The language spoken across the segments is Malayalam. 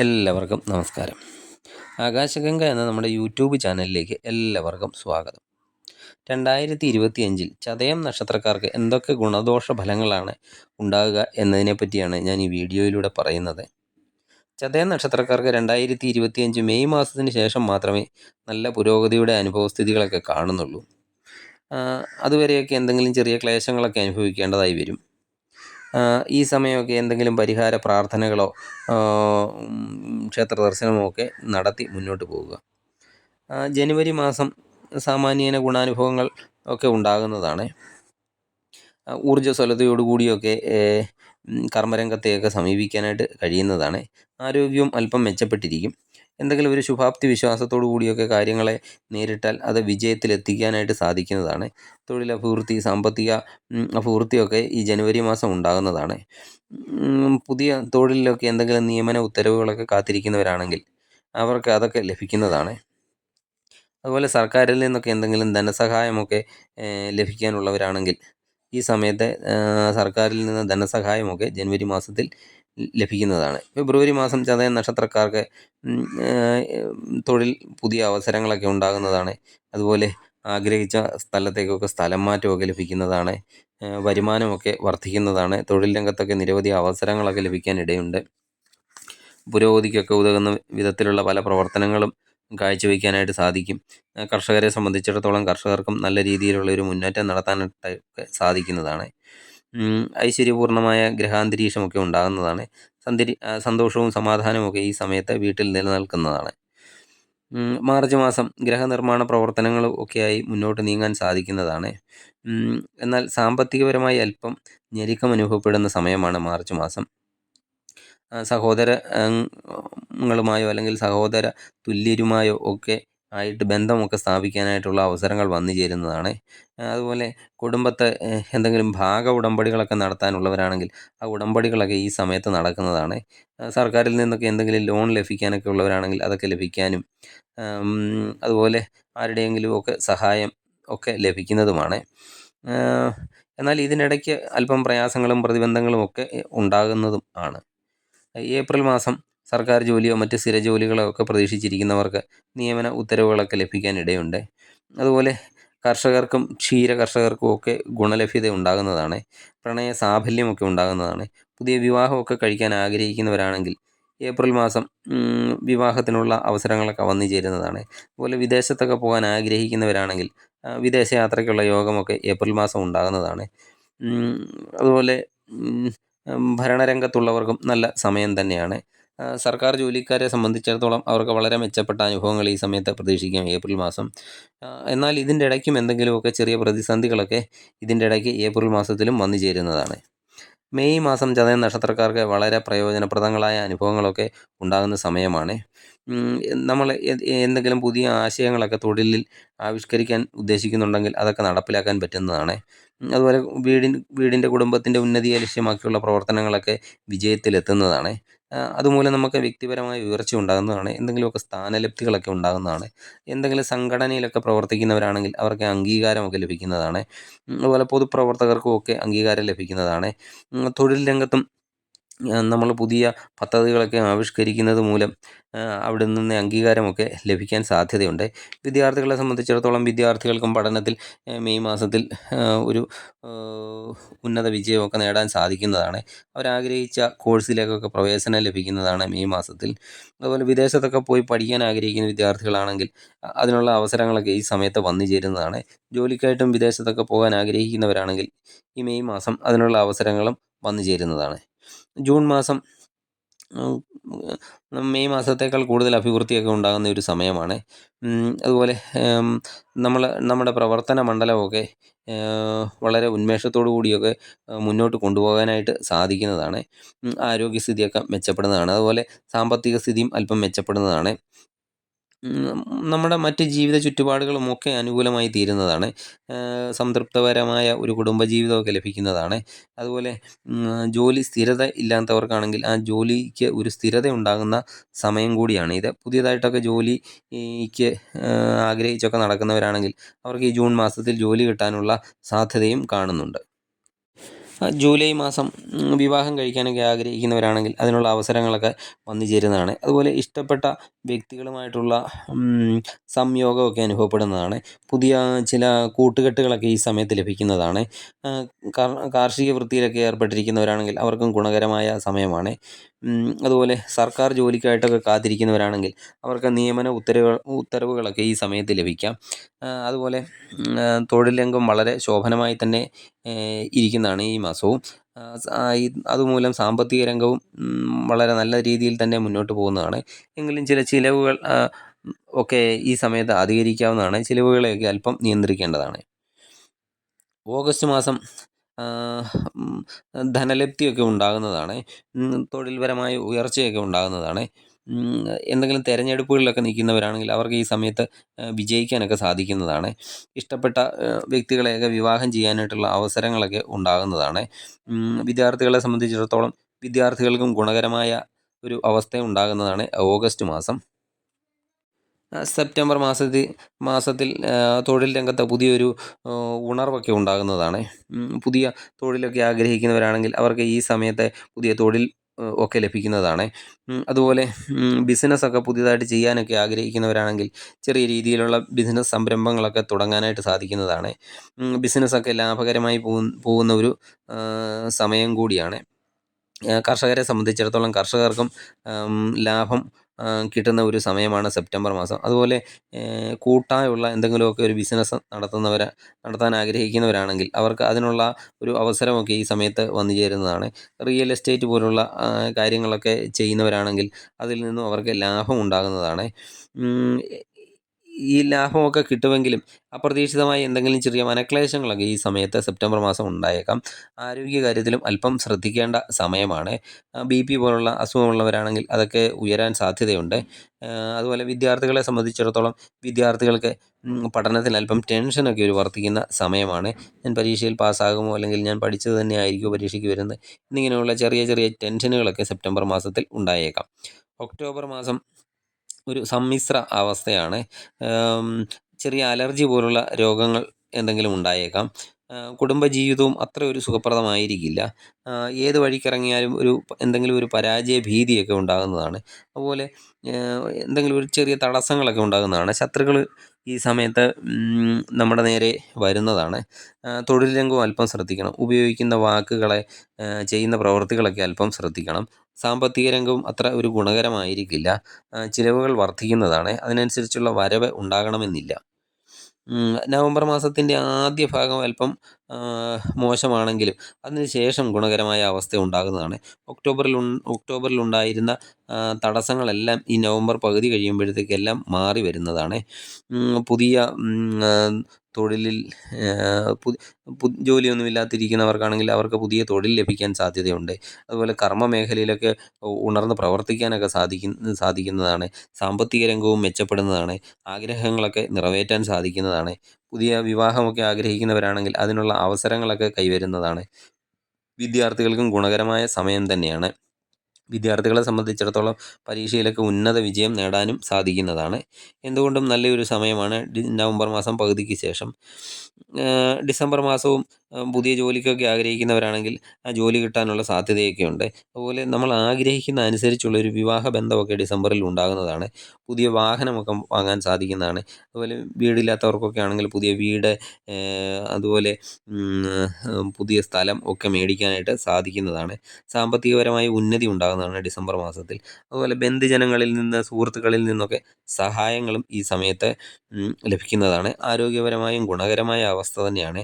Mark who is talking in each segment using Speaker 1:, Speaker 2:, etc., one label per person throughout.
Speaker 1: എല്ലാവർക്കും നമസ്കാരം. ആകാശഗംഗ എന്ന നമ്മുടെ യൂട്യൂബ് ചാനലിലേക്ക് എല്ലാവർക്കും സ്വാഗതം. രണ്ടായിരത്തി ഇരുപത്തിയഞ്ചിൽ ചതയം നക്ഷത്രക്കാർക്ക് എന്തൊക്കെ ഗുണദോഷ ഫലങ്ങളാണ് ഉണ്ടാകുക എന്നതിനെ പറ്റിയാണ് ഞാൻ ഈ വീഡിയോയിലൂടെ പറയുന്നത്. ചതയം നക്ഷത്രക്കാർക്ക് രണ്ടായിരത്തി ഇരുപത്തിയഞ്ച് മെയ് മാസത്തിന് ശേഷം മാത്രമേ നല്ല പുരോഗതിയുടെ അനുഭവസ്ഥിതികളൊക്കെ കാണുന്നുള്ളൂ. അതുവരെയൊക്കെ എന്തെങ്കിലും ചെറിയ ക്ലേശങ്ങളൊക്കെ അനുഭവിക്കേണ്ടതായി വരും. ഈ സമയമൊക്കെ എന്തെങ്കിലും പരിഹാര പ്രാർത്ഥനകളോ ക്ഷേത്ര ദർശനമോ ഒക്കെ നടത്തി മുന്നോട്ട് പോവുക. ജനുവരി മാസം സാമാന്യേന ഗുണാനുഭവങ്ങൾ ഒക്കെ ഉണ്ടാകുന്നതാണ്. ഊർജസ്വലതയോടുകൂടിയൊക്കെ കർമ്മരംഗത്തെയൊക്കെ സമീപിക്കാനായിട്ട് കഴിയുന്നതാണ്. ആരോഗ്യവും അല്പം മെച്ചപ്പെട്ടിരിക്കും. എന്തെങ്കിലും ഒരു ശുഭാപ്തി വിശ്വാസത്തോടു കൂടിയൊക്കെ കാര്യങ്ങളെ നേരിട്ടാൽ അത് വിജയത്തിലെത്തിക്കാനായിട്ട് സാധിക്കുന്നതാണ്. തൊഴിലഭിവൃദ്ധി സാമ്പത്തിക അഭിവൃദ്ധിയൊക്കെ ഈ ജനുവരി മാസം ഉണ്ടാകുന്നതാണ്. പുതിയ തൊഴിലിലൊക്കെ എന്തെങ്കിലും നിയമന ഉത്തരവുകളൊക്കെ കാത്തിരിക്കുന്നവരാണെങ്കിൽ അവർക്ക് അതൊക്കെ ലഭിക്കുന്നതാണ്. അതുപോലെ സർക്കാരിൽ നിന്നൊക്കെ എന്തെങ്കിലും ധനസഹായമൊക്കെ ലഭിക്കാനുള്ളവരാണെങ്കിൽ ഈ സമയത്തെ സർക്കാരിൽ നിന്ന് ധനസഹായമൊക്കെ ജനുവരി മാസത്തിൽ ലഭിക്കുന്നതാണ്. ഫെബ്രുവരി മാസം ചതയ നക്ഷത്രക്കാർക്ക് തൊഴിൽ പുതിയ അവസരങ്ങളൊക്കെ ഉണ്ടാകുന്നതാണ്. അതുപോലെ ആഗ്രഹിച്ച സ്ഥലത്തേക്കൊക്കെ സ്ഥലം മാറ്റമൊക്കെ ലഭിക്കുന്നതാണ്. വരുമാനമൊക്കെ വർദ്ധിക്കുന്നതാണ്. തൊഴിൽ രംഗത്തൊക്കെ നിരവധി അവസരങ്ങളൊക്കെ ലഭിക്കാൻ ഇടയുണ്ട് പുരോഗതിക്കൊക്കെ ഉതകുന്ന വിധത്തിലുള്ള പല പ്രവർത്തനങ്ങളും കാഴ്ചവെക്കാനായിട്ട് സാധിക്കും. കർഷകരെ സംബന്ധിച്ചിടത്തോളം കർഷകർക്കും നല്ല രീതിയിലുള്ള ഒരു മുന്നേറ്റം നടത്താനായിട്ട് സാധിക്കുന്നതാണ്. ഐശ്വര്യപൂർണമായ ഗ്രഹാന്തരീക്ഷമൊക്കെ ഉണ്ടാകുന്നതാണ്. സന്തരി സന്തോഷവും സമാധാനവുമൊക്കെ ഈ സമയത്ത് വീട്ടിൽ നിലനിൽക്കുന്നതാണ്. മാർച്ച് മാസം ഗ്രഹനിർമ്മാണ പ്രവർത്തനങ്ങൾ ഒക്കെയായി മുന്നോട്ട് നീങ്ങാൻ സാധിക്കുന്നതാണ്. എന്നാൽ സാമ്പത്തികപരമായി അല്പം ഞെരുക്കം അനുഭവപ്പെടുന്ന സമയമാണ് മാർച്ച് മാസം. സഹോദരങ്ങളുമായോ അല്ലെങ്കിൽ സഹോദര തുല്യരുമായോ ഒക്കെ ആയിട്ട് ബന്ധമൊക്കെ സ്ഥാപിക്കാനായിട്ടുള്ള അവസരങ്ങൾ വന്നു ചേരുന്നതാണ്. അതുപോലെ കുടുംബത്തെ എന്തെങ്കിലും ഭാഗ ഉടമ്പടികളൊക്കെ നടത്താനുള്ളവരാണെങ്കിൽ ആ ഉടമ്പടികളൊക്കെ ഈ സമയത്ത് നടക്കുന്നതാണ്. സർക്കാരിൽ നിന്നൊക്കെ എന്തെങ്കിലും ലോൺ ലഭിക്കാനൊക്കെ ഉള്ളവരാണെങ്കിൽ അതൊക്കെ ലഭിക്കാനും അതുപോലെ ആരുടെയെങ്കിലും ഒക്കെ സഹായം ഒക്കെ ലഭിക്കുന്നതുമാണ്. എന്നാൽ ഇതിനിടയ്ക്ക് അല്പം പ്രയാസങ്ങളും പ്രതിബന്ധങ്ങളും ഒക്കെ ഉണ്ടാകുന്നതും ആണ്. ഏപ്രിൽ മാസം സർക്കാർ ജോലിയോ മറ്റ് സ്ഥിര ജോലികളോ ഒക്കെ പ്രതീക്ഷിച്ചിരിക്കുന്നവർക്ക് നിയമന ഉത്തരവുകളൊക്കെ ലഭിക്കാനിടയുണ്ട്. അതുപോലെ കർഷകർക്കും ക്ഷീര കർഷകർക്കും ഒക്കെ ഗുണലഭ്യത ഉണ്ടാകുന്നതാണ്. പ്രണയ സാഫല്യമൊക്കെ ഉണ്ടാകുന്നതാണ്. പുതിയ വിവാഹമൊക്കെ കഴിക്കാൻ ആഗ്രഹിക്കുന്നവരാണെങ്കിൽ ഏപ്രിൽ മാസം വിവാഹത്തിനുള്ള അവസരങ്ങളൊക്കെ വന്നു ചേരുന്നതാണ്. അതുപോലെ വിദേശത്തൊക്കെ പോകാൻ ആഗ്രഹിക്കുന്നവരാണെങ്കിൽ വിദേശ യാത്രയ്ക്കുള്ള യോഗമൊക്കെ ഏപ്രിൽ മാസം ഉണ്ടാകുന്നതാണ്. അതുപോലെ ഭരണരംഗത്തുള്ളവർക്കും നല്ല സമയം തന്നെയാണ്. സർക്കാർ ജോലിക്കാരെ സംബന്ധിച്ചിടത്തോളം അവർക്ക് വളരെ മെച്ചപ്പെട്ട അനുഭവങ്ങൾ ഈ സമയത്ത് പ്രതീക്ഷിക്കാം ഏപ്രിൽ മാസം. എന്നാൽ ഇതിന്റെ ഇടയ്ക്കും എന്തെങ്കിലുമൊക്കെ ചെറിയ പ്രതിസന്ധികളൊക്കെ ഇതിന്റെ ഇടയ്ക്ക് ഏപ്രിൽ മാസത്തിലും വന്നു ചേരുന്നതാണ്. മെയ് മാസം ചതയ നക്ഷത്രക്കാർക്ക് വളരെ പ്രയോജനപ്രദങ്ങളായ അനുഭവങ്ങളൊക്കെ ഉണ്ടാകുന്ന സമയമാണ്. നമ്മൾ എന്തെങ്കിലും പുതിയ ആശയങ്ങളൊക്കെ തൊഴിലിൽ ആവിഷ്കരിക്കാൻ ഉദ്ദേശിക്കുന്നുണ്ടെങ്കിൽ അതൊക്കെ നടപ്പിലാക്കാൻ പറ്റുന്നതാണ്. അതുപോലെ വീടിൻ വീടിന്റെ കുടുംബത്തിന്റെ ഉന്നതിയെ ലക്ഷ്യമാക്കിയുള്ള പ്രവർത്തനങ്ങളൊക്കെ വിജയത്തിലെത്തുന്നതാണ്. അതുമൂലം നമുക്ക് വ്യക്തിപരമായ ഉയർച്ച ഉണ്ടാകുന്നതാണ്. എന്തെങ്കിലുമൊക്കെ സ്ഥാനലബ്ധികളൊക്കെ ഉണ്ടാകുന്നതാണ്. എന്തെങ്കിലും സംഘടനയിലൊക്കെ പ്രവർത്തിക്കുന്നവരാണെങ്കിൽ അവർക്ക് അംഗീകാരമൊക്കെ ലഭിക്കുന്നതാണ്. അതുപോലെ പൊതുപ്രവർത്തകർക്കും ഒക്കെ അംഗീകാരം ലഭിക്കുന്നതാണ്. തൊഴിൽ രംഗത്തും നമ്മൾ പുതിയ പദ്ധതികളൊക്കെ ആവിഷ്കരിക്കുന്നത് മൂലം അവിടെ നിന്ന് അംഗീകാരമൊക്കെ ലഭിക്കാൻ സാധ്യതയുണ്ട്. വിദ്യാർത്ഥികളെ സംബന്ധിച്ചിടത്തോളം വിദ്യാർത്ഥികൾക്കും പഠനത്തിൽ മെയ് മാസത്തിൽ ഒരു ഉന്നത വിജയമൊക്കെ നേടാൻ സാധിക്കുന്നതാണ്. അവരാഗ്രഹിച്ച കോഴ്സിലേക്കൊക്കെ പ്രവേശനം ലഭിക്കുന്നതാണ് മെയ് മാസത്തിൽ. അതുപോലെ വിദേശത്തൊക്കെ പോയി പഠിക്കാൻ ആഗ്രഹിക്കുന്ന വിദ്യാർത്ഥികളാണെങ്കിൽ അതിനുള്ള അവസരങ്ങളൊക്കെ ഈ സമയത്ത് വന്നു ചേരുന്നതാണ്. ജോലിക്കായിട്ടും വിദേശത്തൊക്കെ പോകാൻ ആഗ്രഹിക്കുന്നവരാണെങ്കിൽ ഈ മെയ് മാസം അതിനുള്ള അവസരങ്ങളും വന്നു ചേരുന്നതാണ്. ജൂൺ മാസം മെയ് മാസത്തേക്കാൾ കൂടുതൽ അഭിവൃദ്ധിയൊക്കെ ഉണ്ടാകുന്ന ഒരു സമയമാണ്. അതുപോലെ നമ്മൾ നമ്മുടെ പ്രവർത്തന മണ്ഡലമൊക്കെ വളരെ ഉന്മേഷത്തോടു കൂടിയൊക്കെ മുന്നോട്ട് കൊണ്ടുപോകാനായിട്ട് സാധിക്കുന്നതാണ്. ആരോഗ്യസ്ഥിതിയൊക്കെ മെച്ചപ്പെടുന്നതാണ്. അതുപോലെ സാമ്പത്തിക സ്ഥിതിയും അല്പം മെച്ചപ്പെടുന്നതാണ്. നമ്മുടെ മറ്റ് ജീവിത ചുറ്റുപാടുകളുമൊക്കെ അനുകൂലമായി തീരുന്നതാണ്. സംതൃപ്തപരമായ ഒരു കുടുംബജീവിതമൊക്കെ ലഭിക്കുന്നതാണ്. അതുപോലെ ജോലി സ്ഥിരത ഇല്ലാത്തവർക്കാണെങ്കിൽ ആ ജോലിക്ക് ഒരു സ്ഥിരത ഉണ്ടാകുന്ന സമയം കൂടിയാണ്. ഇത് പുതിയതായിട്ടൊക്കെ ജോലിക്ക് ആഗ്രഹിച്ചൊക്കെ നടക്കുന്നവരാണെങ്കിൽ അവർക്ക് ഈ ജൂൺ മാസത്തിൽ ജോലി കിട്ടാനുള്ള സാധ്യതയും കാണുന്നുണ്ട്. ജൂലൈ മാസം വിവാഹം കഴിക്കാനൊക്കെ ആഗ്രഹിക്കുന്നവരാണെങ്കിൽ അതിനുള്ള അവസരങ്ങളൊക്കെ വന്നു ചേരുന്നതാണ്. അതുപോലെ ഇഷ്ടപ്പെട്ട വ്യക്തികളുമായിട്ടുള്ള സംയോഗമൊക്കെ അനുഭവപ്പെടുന്നതാണ്. പുതിയ ചില കൂട്ടുകെട്ടുകളൊക്കെ ഈ സമയത്ത് ലഭിക്കുന്നതാണ്. കാർഷിക വൃത്തിയിലൊക്കെ ഏർപ്പെട്ടിരിക്കുന്നവരാണെങ്കിൽ അവർക്കും ഗുണകരമായ സമയമാണ്. അതുപോലെ സർക്കാർ ജോലിക്കായിട്ടൊക്കെ കാത്തിരിക്കുന്നവരാണെങ്കിൽ അവർക്ക് നിയമന ഉത്തരവുകൾ ഉത്തരവുകളൊക്കെ ഈ സമയത്ത് ലഭിക്കാം. അതുപോലെ തൊഴിൽ രംഗം വളരെ ശോഭനമായി തന്നെ ഇരിക്കുന്നതാണ് ഈ മാസവും അതുമൂലം സാമ്പത്തിക രംഗവും വളരെ നല്ല രീതിയിൽ തന്നെ മുന്നോട്ട് പോകുന്നതാണ്. എങ്കിലും ചില ചിലവുകൾ ഒക്കെ ഈ സമയത്ത് അധികരിക്കാവുന്നതാണ്. ചിലവുകളെയൊക്കെ അല്പം നിയന്ത്രിക്കേണ്ടതാണ്. ഓഗസ്റ്റ് മാസം ധനലബ്ധിയൊക്കെ ഉണ്ടാകുന്നതാണ്. തൊഴിൽപരമായ ഉയർച്ചയൊക്കെ ഉണ്ടാകുന്നതാണ്. എന്തെങ്കിലും തിരഞ്ഞെടുപ്പുകളിലൊക്കെ നിൽക്കുന്നവരാണെങ്കിൽ അവർക്ക് ഈ സമയത്ത് വിജയിക്കാനൊക്കെ സാധിക്കുന്നതാണ്. ഇഷ്ടപ്പെട്ട വ്യക്തികളെയൊക്കെ വിവാഹം ചെയ്യാനായിട്ടുള്ള അവസരങ്ങളൊക്കെ ഉണ്ടാകുന്നതാണ്. വിദ്യാർത്ഥികളെ സംബന്ധിച്ചിടത്തോളം വിദ്യാർത്ഥികൾക്കും ഗുണകരമായ ഒരു അവസ്ഥ ഉണ്ടാകുന്നതാണ് ഓഗസ്റ്റ് മാസം. സെപ്റ്റംബർ മാസത്തിൽ മാസത്തിൽ തൊഴിൽ രംഗത്ത് പുതിയൊരു ഉണർവൊക്കെ ഉണ്ടാകുന്നതാണ്. പുതിയ തൊഴിലൊക്കെ ആഗ്രഹിക്കുന്നവരാണെങ്കിൽ അവർക്ക് ഈ സമയത്തെ പുതിയ തൊഴിൽ ഒക്കെ ലഭിക്കുന്നതാണ്. അതുപോലെ ബിസിനസ്സൊക്കെ പുതിയതായിട്ട് ചെയ്യാനൊക്കെ ആഗ്രഹിക്കുന്നവരാണെങ്കിൽ ചെറിയ രീതിയിലുള്ള ബിസിനസ് സംരംഭങ്ങളൊക്കെ തുടങ്ങാനായിട്ട് സാധിക്കുന്നതാണ്. ബിസിനസ്സൊക്കെ ലാഭകരമായി പോകുന്ന ഒരു സമയം കൂടിയാണ്. കർഷകരെ സംബന്ധിച്ചിടത്തോളം കർഷകർക്കും ലാഭം കിട്ടുന്ന ഒരു സമയമാണ് സെപ്റ്റംബർ മാസം. അതുപോലെ കൂട്ടായുള്ള എന്തെങ്കിലുമൊക്കെ ഒരു ബിസിനസ് നടത്തുന്നവർ നടത്താൻ ആഗ്രഹിക്കുന്നവരാണെങ്കിൽ അവർക്ക് അതിനുള്ള ഒരു അവസരമൊക്കെ ഈ സമയത്ത് വന്നു ചേരുന്നതാണ്. റിയൽ എസ്റ്റേറ്റ് പോലുള്ള കാര്യങ്ങളൊക്കെ ചെയ്യുന്നവരാണെങ്കിൽ അതിൽ നിന്നും അവർക്ക് ലാഭം ഉണ്ടാകുന്നതാണ്. ഈ ലാഭമൊക്കെ കിട്ടുമെങ്കിലും അപ്രതീക്ഷിതമായി എന്തെങ്കിലും ചെറിയ മനക്ലേശങ്ങളൊക്കെ ഈ സമയത്ത് സെപ്റ്റംബർ മാസം ഉണ്ടായേക്കാം. ആരോഗ്യകാര്യത്തിലും അല്പം ശ്രദ്ധിക്കേണ്ട സമയമാണ്. ബി പി പോലുള്ള അസുഖമുള്ളവരാണെങ്കിൽ അതൊക്കെ ഉയരാൻ സാധ്യതയുണ്ട്. അതുപോലെ വിദ്യാർത്ഥികളെ സംബന്ധിച്ചിടത്തോളം വിദ്യാർത്ഥികൾക്ക് പഠനത്തിൽ അല്പം ടെൻഷനൊക്കെ ഒരു വർദ്ധിക്കുന്ന സമയമാണ്. ഞാൻ പരീക്ഷയിൽ പാസ്സാകുമോ അല്ലെങ്കിൽ ഞാൻ പഠിച്ചത് തന്നെ ആയിരിക്കുമോ പരീക്ഷയ്ക്ക് വരുന്നത് എന്നിങ്ങനെയുള്ള ചെറിയ ചെറിയ ടെൻഷനുകളൊക്കെ സെപ്റ്റംബർ മാസത്തിൽ ഉണ്ടായേക്കാം. ഒക്ടോബർ മാസം ഒരു സമ്മിശ്ര അവസ്ഥയാണ്. ചെറിയ അലർജി പോലുള്ള രോഗങ്ങൾ എന്തെങ്കിലും ഉണ്ടായേക്കാം. കുടുംബജീവിതവും അത്ര ഒരു സുഖപ്രദമായിരിക്കില്ല. ഏത് വഴിക്കിറങ്ങിയാലും ഒരു എന്തെങ്കിലും ഒരു പരാജയ ഭീതിയൊക്കെ ഉണ്ടാകുന്നതാണ്. അതുപോലെ എന്തെങ്കിലും ഒരു ചെറിയ തടസ്സങ്ങളൊക്കെ ഉണ്ടാകുന്നതാണ്. ശത്രുക്കൾ ഈ സമയത്ത് നമ്മുടെ നേരെ വരുന്നതാണ്. തൊഴിൽ രംഗവും അല്പം ശ്രദ്ധിക്കണം. ഉപയോഗിക്കുന്ന വാക്കുകളെ ചെയ്യുന്ന പ്രവൃത്തികളൊക്കെ അല്പം ശ്രദ്ധിക്കണം. സാമ്പത്തിക രംഗവും അത്ര ഒരു ഗുണകരമായിരിക്കില്ല. ചിലവുകൾ വർദ്ധിക്കുന്നതാണ്. അതിനനുസരിച്ചുള്ള വരവ് ഉണ്ടാകണമെന്നില്ല. നവംബർ മാസത്തിന്റെ ആദ്യ ഭാഗം അല്പം മോശമാണെങ്കിലും അതിനുശേഷം ഗുണകരമായ അവസ്ഥ ഉണ്ടാകുന്നതാണ്. ഒക്ടോബറിൽ ഒക്ടോബറിൽ ഉണ്ടായിരുന്ന തടസ്സങ്ങളെല്ലാം ഈ നവംബർ പകുതി കഴിയുമ്പോഴത്തേക്കെല്ലാം മാറി വരുന്നതാണ്. പുതിയ തൊഴിലിൽ പു- ജോലിയൊന്നുമില്ലാതിരിക്കുന്നവർക്കാണെങ്കിൽ അവർക്ക് പുതിയ തൊഴിൽ ലഭിക്കാൻ സാധ്യതയുണ്ട്. അതുപോലെ കർമ്മ മേഖലയിലൊക്കെ ഉണർന്ന് പ്രവർത്തിക്കാനൊക്കെ സാധിക്കുന്ന സാധിക്കുന്നതാണ്. സാമ്പത്തിക രംഗവും മെച്ചപ്പെടുന്നതാണ്. ആഗ്രഹങ്ങളൊക്കെ നിറവേറ്റാൻ സാധിക്കുന്നതാണ്. പുതിയ വിവാഹമൊക്കെ ആഗ്രഹിക്കുന്നവരാണെങ്കിൽ അതിനുള്ള അവസരങ്ങളൊക്കെ കൈവരുന്നതാണ്. വിദ്യാർത്ഥികൾക്കും ഗുണകരമായ സമയം തന്നെയാണ്. വിദ്യാർത്ഥികളെ സംബന്ധിച്ചിടത്തോളം പരീക്ഷയിലൊക്കെ ഉന്നത വിജയം നേടാനും സാധിക്കുന്നതാണ്. എന്തുകൊണ്ടും നല്ലൊരു സമയമാണ്. നവംബർ മാസം പകുതിക്ക് ശേഷം. ഡിസംബർ മാസവും പുതിയ ജോലിക്കൊക്കെ ആഗ്രഹിക്കുന്നവരാണെങ്കിൽ ആ ജോലി കിട്ടാനുള്ള സാധ്യതയൊക്കെ ഉണ്ട് അതുപോലെ നമ്മൾ ആഗ്രഹിക്കുന്ന അനുസരിച്ചുള്ള ഒരു വിവാഹ ബന്ധമൊക്കെ ഡിസംബറിൽ ഉണ്ടാകുന്നതാണ്. പുതിയ വാഹനമൊക്കെ വാങ്ങാൻ സാധിക്കുന്നതാണ്. അതുപോലെ വീടില്ലാത്തവർക്കൊക്കെ ആണെങ്കിൽ പുതിയ വീട് അതുപോലെ പുതിയ സ്ഥലം ഒക്കെ മേടിക്കാനായിട്ട് സാധിക്കുന്നതാണ്. സാമ്പത്തികപരമായ ഉന്നതി ഉണ്ടാകുന്നതാണ് ഡിസംബർ മാസത്തിൽ. അതുപോലെ ബന്ധുജനങ്ങളിൽ നിന്ന് സുഹൃത്തുക്കളിൽ നിന്നൊക്കെ സഹായങ്ങളും ഈ സമയത്ത് ലഭിക്കുന്നതാണ്. ആരോഗ്യപരമായും ഗുണകരമായ അവസ്ഥ തന്നെയാണ്.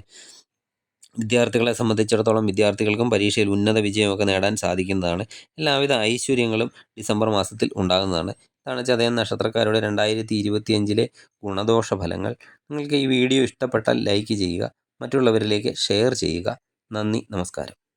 Speaker 1: വിദ്യാർത്ഥികളെ സംബന്ധിച്ചിടത്തോളം വിദ്യാർത്ഥികൾക്കും പരീക്ഷയിൽ ഉന്നത വിജയമൊക്കെ നേടാൻ സാധിക്കുന്നതാണ്. എല്ലാവിധ ഐശ്വര്യങ്ങളും ഡിസംബർ മാസത്തിൽ ഉണ്ടാകുന്നതാണ്. ഇതാണ് ചതയം നക്ഷത്രക്കാരുടെ രണ്ടായിരത്തി ഇരുപത്തിയഞ്ചിലെ ഗുണദോഷ ഫലങ്ങൾ. നിങ്ങൾക്ക് ഈ വീഡിയോ ഇഷ്ടപ്പെട്ടാൽ ലൈക്ക് ചെയ്യുക മറ്റുള്ളവരിലേക്ക് ഷെയർ ചെയ്യുക. നന്ദി നമസ്കാരം.